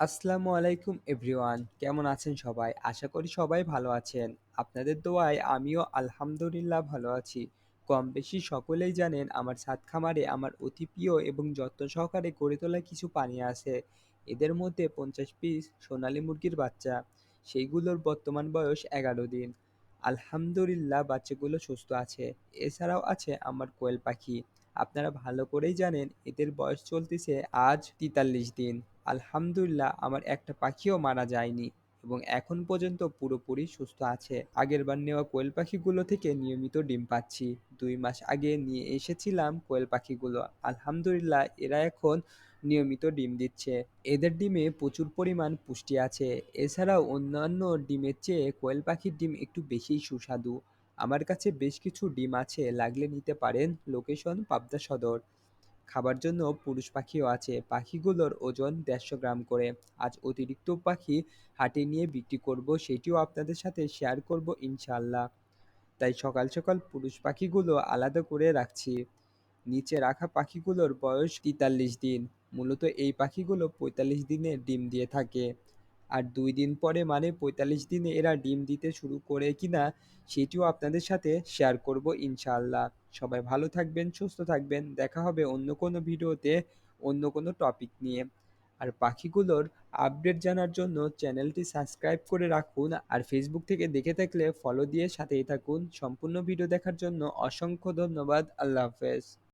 আসসালামু আলাইকুম এভরিওয়ান। কেমন আছেন সবাই? আশা করি সবাই ভালো আছেন। আপনাদের দোয়ায় আমিও আলহামদুলিল্লাহ ভালো আছি। কম বেশি সকলেই জানেন আমার ছাদ খামারে আমার অতি প্রিয় এবং যত্ন সহকারে গড়ে তোলা কিছু পানি আছে। এদের মধ্যে পঞ্চাশ পিস সোনালী মুরগির বাচ্চা। সেইগুলোর বর্তমান বয়স এগারো দিন। আলহামদুলিল্লাহ বাচ্চাগুলো সুস্থ আছে। এছাড়াও আছে আমার কোয়েল পাখি। আপনারা ভালো করেই জানেন এদের বয়স চলতেছে আজ তেতাল্লিশ দিন। আলহামদুলিল্লাহ, আমার একটা পাখিও মারা যায়নি এবং এখন পর্যন্ত পুরোপুরি সুস্থ আছে। আগেরবার নেওয়া কোয়েল পাখিগুলো থেকে নিয়মিত ডিম পাচ্ছি। দুই মাস আগে নিয়ে এসেছিলাম কোয়েল পাখিগুলো। আলহামদুলিল্লাহ, এরা এখন নিয়মিত ডিম দিচ্ছে। এদের ডিমে প্রচুর পরিমাণ পুষ্টি আছে। এছাড়াও অন্যান্য ডিমের চেয়ে কোয়েল পাখির ডিম একটু বেশিই সুস্বাদু। আমার কাছে বেশ কিছু ডিম আছে, লাগলে নিতে পারেন। লোকেশন পাবদা সদর। খাবার জন্য পুরুষ পাখিও আছে। পাখিগুলোর ওজন দেড়শো গ্রাম করে। আজ অতিরিক্ত পাখি হাটে নিয়ে বিক্রি করব, সেটিও আপনাদের সাথে শেয়ার করব ইনশাল্লাহ তাই সকাল সকাল পুরুষ পাখিগুলো আলাদা করে রাখছি। নিচে রাখা পাখিগুলোর বয়স তেতাল্লিশ দিন। মূলত এই পাখিগুলো পঁয়তাল্লিশ দিনে ডিম দিয়ে থাকে। আর দুই দিন পরে মানে পঁয়তাল্লিশ দিনে এরা ডিম দিতে শুরু করে কিনা সেটিও আপনাদের সাথে শেয়ার করব ইনশাআল্লাহ। সবাই ভালো থাকবেন, সুস্থ থাকবেন। দেখা হবে অন্য কোনো ভিডিওতে, অন্য কোনো টপিক নিয়ে। আর পাখিগুলোর আপডেট জানার জন্য চ্যানেলটি সাবস্ক্রাইব করে রাখুন আর ফেসবুক থেকে দেখে থাকলে ফলো দিয়ে সাথেই থাকুন। সম্পূর্ণ ভিডিও দেখার জন্য অসংখ্য ধন্যবাদ। আল্লাহ হাফেজ।